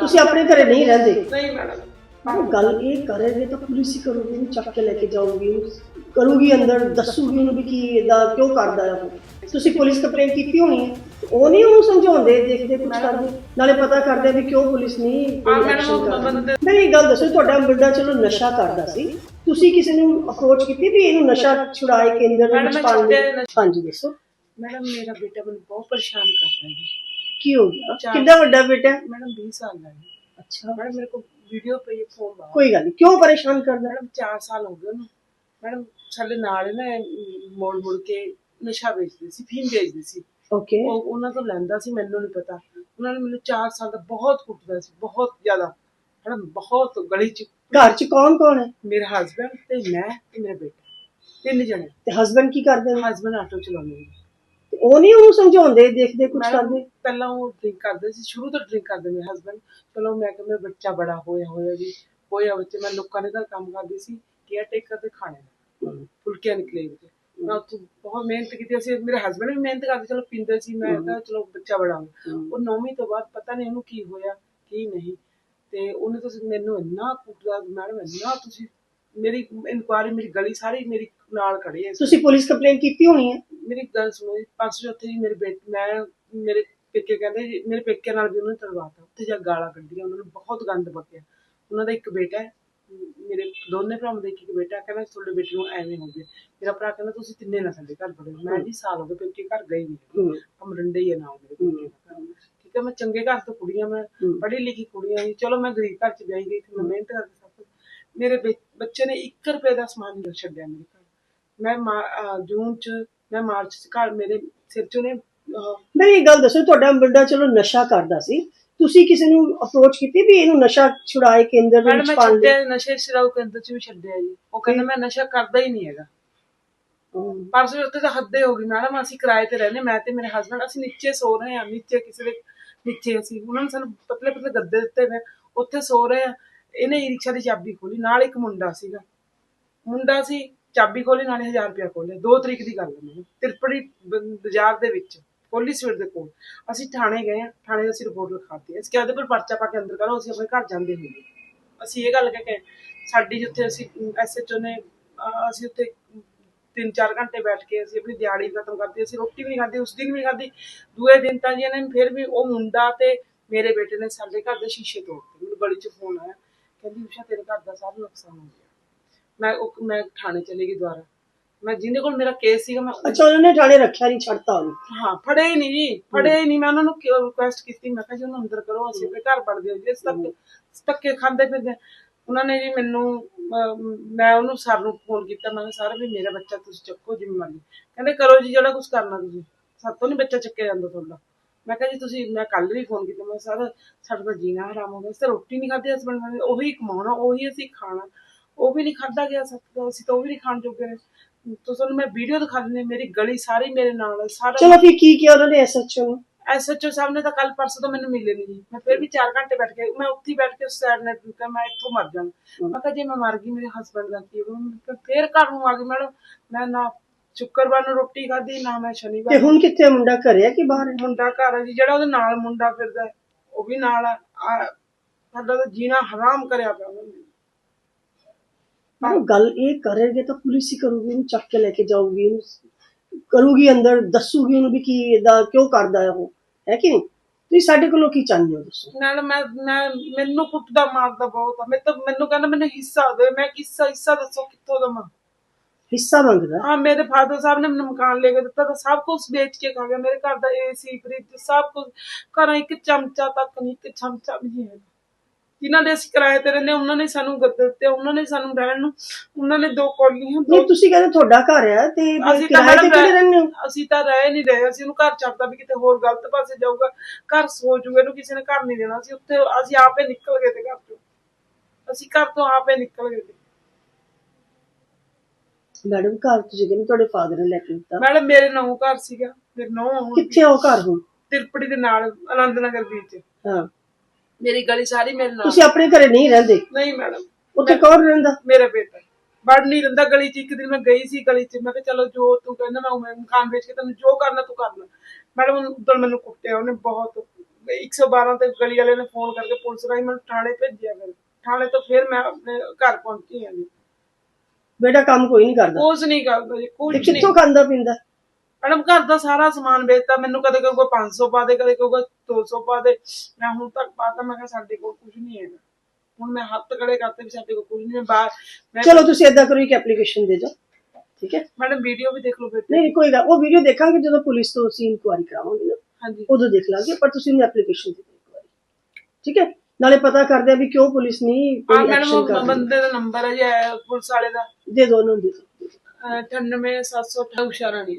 ਤੁਸੀਂ ਆਪਣੇ ਘਰੇ ਨਹੀਂ ਰਹਿੰਦੇ। ਨਹੀਂ ਮੈਡਮ। ਪਰ ਗੱਲ ਇਹ ਕਰੇਗੇ ਤਾਂ ਪੁਲਿਸ ਹੀ ਕਰੂਗੀ ਉਹਨੂੰ ਚੱਕ ਕੇ ਲੈ ਕੇ ਜਾਊਗੀ ਉਹਨੂੰ ਕਰੂਗੀ ਅੰਦਰ ਦੱਸੂਗੀ ਉਹਨੂੰ ਵੀ ਕੀ ਇਹਦਾ ਕਿਉਂ ਕਰਦਾ ਹੈ ਉਹ। ਤੁਸੀਂ ਪੁਲਿਸ ਕੰਪਲੇਂਟ ਕੀਤੀ ਹੋਣੀ ਹੈ ਉਹ ਨਹੀਂ ਉਹਨੂੰ ਸਮਝਾਉਂਦੇ ਦੇਖਦੇ ਕੁਝ ਕਰਦੇ ਨਾਲੇ ਪਤਾ ਕਰਦੇ ਵੀ ਕਿਉਂ ਪੁਲਿਸ ਨਹੀਂ ਹਾਂ ਕੋਈ ਮੈਡਮ action ਉਹ ਕਰ ਰਹੀ। ਬੰਦੇ ਨਹੀਂ ਗੱਲ ਦੱਸੋ ਤੁਹਾਡਾ ਮੁੰਡਾ ਚਲੋ ਨਸ਼ਾ ਕਰਦਾ ਸੀ। ਤੁਸੀਂ ਕਿਸੇ ਨੂੰ ਅਪਰੋਚ ਕੀਤੀ ਵੀ ਇਹਨੂੰ ਨਸ਼ਾ ਛੁਡਾਏ ਕੇਂਦਰ ਦੇ ਵਿੱਚ ਮੈਂ ਪਾਉਣ ਲਈ? ਹਾਂਜੀ ਦੱਸੋ। ਮੈਡਮ ਮੇਰਾ ਬੇਟਾ ਮੈਨੂੰ ਬਹੁਤ ਪਰੇਸ਼ਾਨ ਕਰ ਰਿਹਾ ਹੈ। ਕੀ ਹੋ ਗਿਆ? ਚਾਰ- ਕਿੰਨਾ ਵੱਡਾ ਬੇਟਾ ਹੈ? ਮੈਡਮ 20 ਸਾਲ ਦਾ ਹੈ ਅੱਛਾ। ਮੈਡਮ ਮੇਰੇ ਕੋਲ ਵੀਡੀਓ ਪਈ ਹੈ ਫੋਨ ਦਾ ਕੋਈ ਗੱਲ ਨਹੀਂ ਕਿਉਂ ਪਰੇਸ਼ਾਨ ਕਰਦਾ? ਮੈਡਮ 4 ਸਾਲ ਹੋ ਗਏ ਉਹਨੂੰ। ਮੈਡਮ ਸਾਡੇ ਨਾਲ ਨਾ ਮੋੜ ਮੁੜ ਕੇ ਨਸ਼ਾ ਵੇਚਦੇ ਸੀ ਫੀਮ ਵੇਚਦੇ ਸੀ। ਓਕੇ ਉਹ ਉਹਨਾਂ ਤੋਂ ਲੈਂਦਾ ਸੀ ਮੈਨੂੰ ਨਹੀਂ ਪਤਾ। ਉਹਨਾਂ ਨੇ ਮੈਨੂੰ 4 ਸਾਲ ਦਾ ਬਹੁਤ ਕੁੱਟਦਾ ਸੀ ਬਹੁਤ ਜ਼ਿਆਦਾ। ਮੈਡਮ ਬਹੁਤ ਗਲੀ ਚ ਘਰ 'ਚ ਕੌਣ ਕੌਣ ਹੈ? ਮੇਰਾ ਹਸਬੰਡ ਤੇ ਮੈਂ ਤੇ ਮੇਰਾ ਬੇਟਾ ਤਿੰਨ ਜਣੇ। ਤੇ ਹਸਬੰਡ ਕੀ ਕਰਦੇ ਨੇ? ਹਸਬੰਡ ਆਟੋ ਚਲਾਉਂਦੇ ਨੇ। ਉਹ ਨਹੀਂ ਉਹਨੂੰ ਸਮਝਾਉਂਦੇ ਦੇਖਦੇ ਕੁਝ ਕਰਦੇ। ਪਹਿਲਾਂ ਉਹ ਡਰਿੰਕ ਕਰਦੇ ਸੀ ਸ਼ੁਰੂ ਤੋਂ ਡਰਿੰਕ ਕਰਦੇ ਮੇਰੇ ਹਸਬੰਡ ਚਲੋ ਮੈਂ ਕਿ ਮੇਰਾ ਬੱਚਾ ਬੜਾ ਹੋਇਆ ਹੋਇਆ ਜੀ। ਹੋਇਆ ਬੱਚੇ ਮੈਂ ਲੋਕਾਂ ਦੇ ਘਰ ਕੰਮ ਕਰਦੀ ਸੀ ਕੇਅਰ ਟੇਕਰ ਦੇ ਖਾਣੇ। ਦਾ ਫੁਲਕਿਆਂ ਨਿਕਲੇ ਵਿੱਚ। ਮੈਂ ਉੱਥੇ ਬਹੁਤ ਮਿਹਨਤ ਕੀਤੀ ਅਸੀਂ ਮੇਰੇ ਹਸਬੰਡ ਵੀ ਮਿਹਨਤ ਕਰਦੇ ਚਲੋ ਪੀਂਦੇ ਸੀ ਮੈਂ ਕਿਹਾ ਚਲੋ ਬੱਚਾ ਬੜਾ। ਉਹ ਨੌਵੀਂ ਤੋਂ ਬਾਅਦ ਪਤਾ ਨਹੀਂ ਉਹਨੂੰ ਕੀ ਹੋਇਆ ਕੀ ਨਹੀਂ। ਤੇ ਉਹਨੇ ਤੁਸੀਂ ਮੈਨੂੰ ਇੰਨਾ ਕੁੱਟਦਾ ਮੈਡਮ ਇੰਨਾ ਤੁਸੀਂ ਮੇਰੀ ਇਨਕੁਆਰੀ ਮੇਰੀ ਗਲੀ ਸਾਰੀ ਮੇਰੀ ਨਾਲ ਖੜੀ ਹੈ। ਤੁਸੀਂ ਪੁਲਿਸ ਕੰਪਲੇਂਟ ਕੀਤੀ ਹੋਣੀ ਹੈ? ਮੇਰੀ ਗੱਲ ਸੁਣੋ ਜੀ ਪਰਸੋਂ ਉੱਥੇ ਜੀ ਮੇਰੇ ਬੇਟ ਮੈਂ ਮੇਰੇ ਪੇਕੇ ਕਹਿੰਦੇ ਜੀ ਮੇਰੇ ਪੇਕੇ ਨਾਲ ਵੀ ਉਹਨੇ ਤੜਵਾਤਾ ਉੱਥੇ ਜਾ ਗਾਲਾਂ ਕੱਢੀਆਂ ਉਹਨਾਂ ਨੂੰ ਬਹੁਤ ਗੰਦ ਬਕਿਆ ਉਹਨਾਂ ਦਾ ਇੱਕ ਬੇਟਾ ਹੈ ਮੇਰੇ ਦੋਨੇ ਭਰਾਵਾਂ ਦਾ ਇੱਕ ਇੱਕ ਬੇਟਾ ਕਹਿੰਦਾ ਤੁਹਾਡੇ ਬੇਟੇ ਨੂੰ ਐਵੇਂ ਹੋ ਗਿਆ। ਮੇਰਾ ਭਰਾ ਕਹਿੰਦਾ ਤੁਸੀਂ ਤਿੰਨੇ ਨਾ ਸਾਡੇ ਘਰ ਬੜੇ ਮੈਂ ਜੀ ਸਾਲ ਹੋ ਗਏ ਪੇਕੇ ਘਰ ਗਈ ਨਹੀਂ ਅਮਰੰਡੇ ਹੀ। ਹੈ ਨਾਲ ਮੇਰੇ ਪੇਕੇ। ਠੀਕ ਹੈ ਮੈਂ ਚੰਗੇ ਘਰ ਤੋਂ ਕੁੜੀਆਂ ਮੈਂ ਪੜ੍ਹੀ ਲਿਖੀ ਕੁੜੀਆਂ ਸੀ ਚਲੋ ਮੈਂ ਗਰੀਬ ਘਰ ਚ ਵਿਆਹੀ ਗਈ ਸੀ ਮੈਂ ਮਿਹਨਤ ਕਰਕੇ ਸਭ ਕੁਛ ਮੇਰੇ ਬੱਚ- ਨੇ 1 ਰੁਪਏ ਦਾ ਸਮਾਨ ਨਹੀਂ ਛੱਡਿਆ ਮੇਰੇ ਘਰ। ਮੈਂ ਜੂਨ ਚ ਮੈਂ ਮਾਰਚ ਚ ਘਰ ਮੇਰੇ ਸਿਰ ਚੋਂ ਨੇ ਅਹ, ਨਹੀਂ ਇਹ ਗੱਲ ਦੱਸੋ ਤੁਹਾਡਾ ਮੁੰਡਾ ਚਲੋ ਨਸ਼ਾ ਕਰਦਾ ਸੀ। ਤੁਸੀਂ ਕਿਸੇ ਨੂੰ ਅਪਰੋਚ ਕੀਤੀ ਵੀ ਇਹਨੂੰ ਨਸ਼ਾ ਛੁਡਾਏ ਕੇਂਦਰ ਦੇ ਵਿੱਚ ਮੈਂ ਲਈ? ਛੱਡਿਆ ਨਸ਼ੇ ਛਡਾਊ ਕੇਂਦਰ ਚ ਵੀ ਛੱਡਿਆ ਜੀ। ਉਹ ਕਹਿੰਦਾ ਮੈਂ ਨਸ਼ਾ ਕਰਦਾ ਹੀ ਨਹੀਂ ਹੈਗਾ। ਪਰਸੋਂ ਉੱਤੇ ਤਾਂ ਹੱਦੇ ਹੋ ਗਈ ਮੈਡਮ ਅਸੀਂ ਕਿਰਾਏ ਤੇ ਰਹਿੰਦੇ ਮੈਂ ਤੇ ਮੇਰੇ ਹਸਬੰਡ ਅਸੀਂ ਨੀਚੇ ਸੋ ਰਹੇ ਹਾਂ ਨੀਚੇ ਕਿਸੇ ਦੇ ਨੀਚੇ ਅਸੀਂ ਉਹਨਾਂ ਨੇ ਸਾਨੂੰ ਪਤਲੇ ਪਤਲੇ ਗੱਦੇ ਦਿੱਤੇ ਹੋਏ ਉੱਥੇ ਸੋ ਰਹੇ ਆ ਇਹਨੇ ਈ ਰਿਕਸ਼ਾ ਦੀ ਚਾਬੀ ਖੋਲੀ। ਨਾਲ ਇੱਕ ਮੁੰਡਾ ਸੀਗਾ। ਮੁੰਡਾ ਸੀ ਚਾਬੀ ਖੋਲੀ ਨਾਲੇ 1000 ਰੁਪਇਆ ਖੋਲੇ 2 ਤਰੀਕ ਦੀ ਗੱਲ ਹੈ ਮੈਨੂੰ। ਤਿਰਪੜੀ ਬਾਜ਼ਾਰ ਦੇ ਵਿੱਚ ਕੋਲੀ ਸਵੀਟ ਦੇ ਕੋਲ। ਅਸੀਂ ਥਾਣੇ ਗਏ ਆ ਥਾਣੇ ਦੀ ਅਸੀਂ ਰਿਪੋਰਟ ਲਿਖਾਤੀ ਅਸੀਂ ਕਿਹਾ ਉਹਦੇ ਪਰ ਪਰਚਾ ਪਾ ਕੇ ਅੰਦਰ ਕਰੋ, ਅਸੀਂ ਆਪਣੇ ਘਰ ਜਾਂਦੇ ਹੋਈਏ ਅਸੀਂ ਇਹ ਗੱਲ ਕਹਿ ਕੇ ਸਾਡੀ ਜਿੱਥੇ ਅਸੀਂ ਐਸਐਚਓ ਨੇ ਅਸੀਂ ਉੱਥੇ ਤਿੰਨ ਚਾਰ ਘੰਟੇ ਬੈਠ ਕੇ ਅਸੀਂ ਆਪਣੀ ਦਿਹਾੜੀ ਖਤਮ ਕਰਦੀ ਅਸੀਂ ਰੋਟੀ ਵੀ ਨਹੀਂ ਖਾਧੀ, ਉਸ ਦਿਨ ਵੀ ਨਹੀਂ ਖਾਧੀ। ਦੂਏ ਦਿਨ ਤਾਂ ਜੀ ਇਹਨਾਂ ਨੇ ਫਿਰ ਵੀ ਉਹ ਮੁੰਡਾ ਤੇ ਮੇਰੇ ਬੇਟੇ ਨੇ ਸਾਡੇ ਘਰ ਦੇ ਸ਼ੀਸ਼ੇ ਤੋੜਤੇ ਮੈਨੂੰ ਗਲੀ 'ਚ ਫੋਨ ਆਇਆ। ਕਹਿੰਦੀ ਉਸ਼ਾ ਤੇਰੇ ਘਰ ਦਾ ਸਭ ਨੁਕਸਾਨ ਹੋ ਗਿਆ। ਮੈਂ ਉਹ ਮੈਂ ਥਾਣੇ ਚਲੇ ਗਈ ਦੁਬਾਰਾ। ਮੈਂ ਜਿਹਦੇ ਕੋਲ ਮੇਰਾ ਕੇਸ ਸੀਗਾ ਮੈਂ ਅੱਛਾ ਉਹਨਾਂ ਨੇ ਥਾਣੇ ਰੱਖਿਆ ਨਹੀਂ ਛੱਡਤਾ ਉਹਨੂੰ? ਹਾਂ ਫੜੇ ਹੀ ਨਹੀਂ ਜੀ ਫੜੇ ਹੀ ਨਹੀਂ। ਮੈਂ ਉਹਨਾਂ ਨੂੰ ਰਿਕੁਐਸਟ ਕੀਤੀ ਮੈਂ ਕਿਹਾ ਜੀ ਉਹਨੂੰ ਅੰਦਰ ਕਰੋ ਅਸੀਂ ਆਪਣੇ ਘਰ ਵੜਦੇ ਹਾਂ ਜੀ ਇਸ ਤੱਕ ਧੱਕੇ ਖਾਂਦੇ ਫਿਰਦੇ। ਉਹਨਾਂ ਨੇ ਜੀ ਮੈਨੂੰ ਮੈਂ ਉਹਨੂੰ ਸਰ ਨੂੰ ਫੋਨ ਕੀਤਾ ਮੈਂ ਕਿਹਾ ਸਰ ਵੀ ਮੇਰਾ ਬੱਚਾ ਤੁਸੀਂ ਚੱਕੋ ਮਰਜ਼ੀ ਕਹਿੰਦੇ ਕਰੋ ਜੀ ਜਿਹੜਾ ਕੁਝ ਕਰਨਾ ਤੁਸੀਂ। ਸਾਤੋਂ ਨਹੀਂ ਬੱਚਾ ਚੱਕਿਆ ਜਾਂਦਾ ਤੁਹਾਡਾ। ਮੈਂ ਕਿਹਾ ਜੀ ਤੁਸੀਂ ਮੈਂ ਕੱਲ ਵੀ ਫੋਨ ਕੀਤਾ ਮੈਂ ਸਰ ਸਾਡਾ ਜੀਣਾ ਹਰਾਮ ਹੋ ਗਿਆ। ਤਾਂ ਰੋਟੀ ਨਹੀਂ ਖਾਧੀ ਹਸਬੰਡ ਨੇ ਉਹੀ ਕਮਾਉਣਾ ਉਹੀ ਅਸੀਂ ਖਾਣਾ। ਉਹ ਵੀ ਨਹੀਂ ਖਾਧਾ ਗਿਆ ਸਾਥੋਂ ਅਸੀਂ ਤਾਂ ਉਹ ਵੀ ਨਹੀਂ ਖਾਣ ਜੋਗੇ ਨੇ। ਤਾਂ ਤੁਹਾਨੂੰ ਮੈਂ ਵੀਡੀਓ ਦਿਖਾ ਦਿੰਦੀ ਹਾਂ, ਮੇਰੀ ਗਲੀ ਸਾਰੀ ਮੇਰੇ ਨਾਲ ਹੈ, ਸਾਰਾ ਚਲੋ ਫਿਰ ਕੀ ਕੀਤਾ ਉਹਨਾਂ ਨੇ ਐਸਐਚਓ ਨੂੰ ਐਸਐਚਓ ਸਾਹਿਬ ਨੇ ਤਾਂ ਕੱਲ ਪਰਸੋਂ ਤੋਂ ਮੈਨੂੰ ਮਿਲੇ ਨਹੀਂ। ਜੀ ਮੈਂ ਫਿਰ ਵੀ 4 ਘੰਟੇ ਬੈਠ ਕੇ ਮੈਂ ਉੱਥੇ ਹੀ ਬੈਠ ਕੇ ਸੈਡ ਨੇ ਕਿਹਾ ਮੈਂ ਇੱਥੋਂ ਮਰ ਜਾਣਾ। ਮੈਂ ਕਿਹਾ ਜੇ ਮੈਂ ਮਰ ਗਈ ਮੇਰੇ ਹਸਬੰਡ ਦਾ ਕੀ ਹੋਊਗਾ? ਮੈਂ ਕਿਹਾ ਫਿਰ ਘਰ ਨੂੰ ਆ ਗਈ ਮੈਡਮ ਮੈਂ ਨਾ ਸ਼ੁੱਕਰਵਾਰ ਨੂੰ ਰੋਟੀ ਖਾਧੀ ਨਾ ਮੈਂ ਤੇ ਸ਼ਨੀਵਾਰ ਹੁਣ ਕਿੱਥੇ ਮੁੰਡਾ ਘਰੇ ਹੈ ਕਿ ਬਾਹਰ? ਹੈ ਮੁੰਡਾ ਘਰ ਹੈ ਜੀ ਜਿਹੜਾ ਉਹਦੇ ਨਾਲ ਮੁੰਡਾ ਫਿਰਦਾ ਹੈ, ਉਹ ਵੀ ਨਾਲ ਆ। ਆ- ਸਾਡਾ ਤਾਂ ਜੀਣਾ ਹਰਾਮ ਕਰਿਆ ਪਿਆ ਉਹਨਾਂ ਪਰ ਗੱਲ ਇਹ ਕਰੇਗੇ ਤਾਂ ਪੁਲਿਸ ਹੀ ਕਰੂਗੀ ਉਹਨੂੰ ਚੱਕ ਕੇ ਲੈ ਕੇ ਜਾਊਗੀ ਉਹਨੂੰ ਕਰੂਗੀ ਅੰਦਰ ਦੱਸੂਗੀ ਉਹਨੂੰ ਵੀ ਕੀ ਇਹਦਾ ਕਿਉਂ ਕਰਦਾ ਹੈ ਉਹ। ਹੈ ਕਿ ਨਹੀਂ? ਤੁਸੀਂ ਸਾਡੇ ਕੋਲੋਂ ਕੀ ਚਾਹੁੰਦੇ ਹੋ ਦੱਸੋ? ਨਾਲ ਮੈਂ ਮੈਂ ਮੈਨੂੰ ਕੁੱਟਦਾ ਮਾਰਦਾ ਬਹੁਤ ਆ। ਮੈਂ ਤਾਂ ਮੈਨੂੰ ਕਹਿੰਦਾ ਮੈਨੂੰ ਹਿੱਸਾ ਦੇ ਮੈਂ ਹਿੱਸਾ ਹਿੱਸਾ ਦੱਸੋ ਕਿੱਥੋਂ ਦਵਾਂ ਹਿੱਸਾ ਮੰਗਦਾ ਹਾਂ? ਮੇਰੇ ਫਾਦਰ ਸਾਹਿਬ ਨੇ ਮੈਨੂੰ ਮਕਾਨ ਲੈ ਕੇ ਦਿੱਤਾ ਤਾਂ ਸਭ ਕੁਝ ਵੇਚ ਕੇ ਖਾ ਗਿਆ। ਮੇਰੇ ਘਰ ਦਾ ਏਸੀ ਫ੍ਰਿਜ ਸਭ ਕੁਝ ਘਰਾਂ ਇੱਕ ਚਮਚਾ ਤੱਕ ਨਹੀਂ ਇੱਕ ਚਮਚਾ ਵੀ ਨਹੀਂ ਹੈ ਜਿਨ੍ਹਾਂ ਦੇ ਅਸੀਂ ਕਿਰਾਏ ਤੇ ਰਹਿੰਦੇ ਉਹਨਾਂ ਨੇ ਸਾਨੂੰ ਗੱਦੇ ਦਿੱਤੇ ਉਹਨਾਂ ਨੇ ਸਾਨੂੰ ਰਹਿਣ ਨੂੰ ਉਹਨਾਂ ਨੇ ਦੋ ਕੋਲੀਆਂ ਦੋ ਤੁਸੀਂ ਕਹਿੰਦੇ ਤੁਹਾਡਾ ਘਰ ਹੈ ਤੇ ਅਸੀਂ ਤਾਂ ਕਿਰਾਏ ਤੇ ਮੈਡਮ ਕਿਹੜੇ ਰਹਿੰਦੇ ਹੋ? ਅਸੀਂ ਤਾਂ ਰਹਿ ਨਹੀਂ ਰਹੇ ਅਸੀਂ ਉਹਨੂੰ ਘਰ ਛੱਡਦਾ ਵੀ ਕਿਤੇ ਹੋਰ ਗਲਤ ਪਾਸੇ ਜਾਊਗਾ ਘਰ ਸੋਚ ਜੂਗਾ ਇਹਨੂੰ ਕਿਸੇ ਨੇ ਘਰ ਨਹੀਂ ਦੇਣਾ ਸੀ ਉੱਥੇ ਅਸੀਂ ਆਪੇ ਨਿਕਲ ਗਏ ਤੇ ਘਰ ਤੋਂ ਅਸੀਂ ਘਰ ਤੋਂ ਆਪੇ ਨਿਕਲ ਗਏ ਤੇ। ਮੈਡਮ ਘਰ ਤੁਸੀਂ ਕਹਿੰਦੇ ਤੁਹਾਡੇ ਫਾਦਰ ਨੇ ਲੈ ਕੇ ਦਿੱਤਾ। ਮੈਡਮ ਮੇਰੇ ਨੌ ਘਰ ਸੀਗਾ ਮੇਰੇ ਨੌ ਹੁਣ ਕਿੱਥੇ ਆ ਉਹ ਘਰ ਹੁਣ? ਤਿਰਪੜੀ ਦੇ ਨਾਲ ਆਨੰਦ ਨਗਰ ਵਿੱਚ ਹਾਂ। ਮੇਰੀ ਗਲੀ ਸਾਰੀ ਮੇਰੇ ਨਾਲ। ਤੁਸੀਂ ਆਪਣੇ ਘਰੇ ਨਹੀਂ ਰਹਿੰਦੇ? ਨਹੀਂ ਮੈਡਮ। ਉੱਥੇ ਕੌਣ ਰਹਿੰਦਾ? ਮੇਰਾ ਬੇਟਾ। ਵੜ ਨਹੀਂ ਰਹਿੰਦਾ ਗਲੀ 'ਚ। ਇੱਕ ਦਿਨ ਮੈਂ ਗਈ ਸੀ ਗਲੀ 'ਚ। ਮੈਂ ਕਿਹਾ ਚਲੋ ਜੋ ਤੂੰ ਕਹਿੰਦਾ ਮੈਂ ਉਵੇਂ ਮਕਾਨ ਵੇਚ ਕੇ ਤੈਨੂੰ ਜੋ ਕਰਨਾ ਤੂੰ ਕਰਨਾ। ਮੈਡਮ ਉਦੋਂ ਮੈਨੂੰ ਕੁੱਟਿਆ। ਉਹਨੇ ਬਹੁਤ 112 ਤੇ ਗਲੀ ਵਾਲੇ ਨੇ ਫੋਨ ਕਰਕੇ ਪੁਲਿਸ ਰਾਹੀਂ ਮੈਨੂੰ ਥਾਣੇ ਭੇਜਿਆ ਫਿਰ। ਥਾਣੇ ਤੋਂ ਫਿਰ ਮੈਂ ਆਪਣੇ ਘਰ ਪਹੁੰਚੀ ਹਾਂ ਜੀ। ਬੇਟਾ ਕੰਮ ਕੋਈ ਨਹੀਂ ਕਰਦਾ। ਕੁਝ ਨਹੀਂ ਕਰਦਾ ਜੀ ਕੁਝ ਨਹੀਂ ਕਿੱਥੋਂ ਖਾਂਦਾ ਪੀਂਦਾ? ਮੈਡਮ ਘਰ ਦਾ ਸਾਰਾ ਸਮਾਨ ਵੇਚਤਾ ਮੈਨੂੰ ਕਦੇ ਕਹੂਗਾ 500 ਪਾ ਦੇ ਕਦੇ ਕਹੂਗਾ 200 ਪਾ ਦੇ। ਮੈਂ ਹੁਣ ਤੱਕ ਪਾਤਾ ਮੈਂ ਕਿਹਾ ਸਾਡੇ ਕੋਲ ਕੁਝ ਨਹੀਂ ਹੈਗਾ। ਹੁਣ ਮੈਂ ਹੱਥ ਖੜੇ ਕਰਤੇ ਵੀ ਸਾਡੇ ਕੋਲ ਕੁਝ ਨਹੀਂ ਹੈ ਬਾਹਰ ਮੈਂ ਚਲੋ ਤੁਸੀਂ ਏਦਾਂ ਕਰੋ ਇੱਕ ਐਪਲੀਕੇਸ਼ਨ ਦੇ ਦਿਓ। ਠੀਕ ਹੈ? ਮੈਡਮ ਵੀਡੀਓ ਵੀ ਦੇਖ ਲਓ ਬੇਟੇ ਨਹੀਂ ਨਹੀਂ, ਕੋਈ ਗੱਲ ਉਹ ਵੀਡੀਓ ਦੇਖਾਂਗੇ ਜਦੋਂ ਪੁਲਿਸ ਤੋਂ ਅਸੀਂ ਇਨਕੁਆਇਰੀ ਕਰਾਵਾਂਗੇ ਨਾ। ਹਾਂਜੀ। ਉਦੋਂ ਦੇਖ ਲਾਂਗੇ ਪਰ ਤੁਸੀਂ ਉਹਨੂੰ ਐਪਲੀਕੇਸ਼ਨ ਦੇ ਦਿਓ ਇੱਕ ਵਾਰੀ। ਠੀਕ ਹੈ? ਨਾਲੇ ਪਤਾ ਕਰਦੇ ਆ ਵੀ ਕਿਉਂ ਪੁਲਿਸ ਨਹੀਂ ਆ ਕੋਈ ਮੈਡਮ ਐਕਸ਼ਨ ਉਹ ਕਰ ਰਹੀ। ਬੰਦੇ ਦਾ ਨੰਬਰ ਹੈ ਜੀ ਇਹ ਪੁਲਿਸ ਵਾਲੇ ਦਾ। ਦੇ ਦੋ ਉਹਨੂੰ ਦੇ ਦਿਓ ਅਹ 98768 ਉਸ਼ਾਰਾ ਨਹੀਂ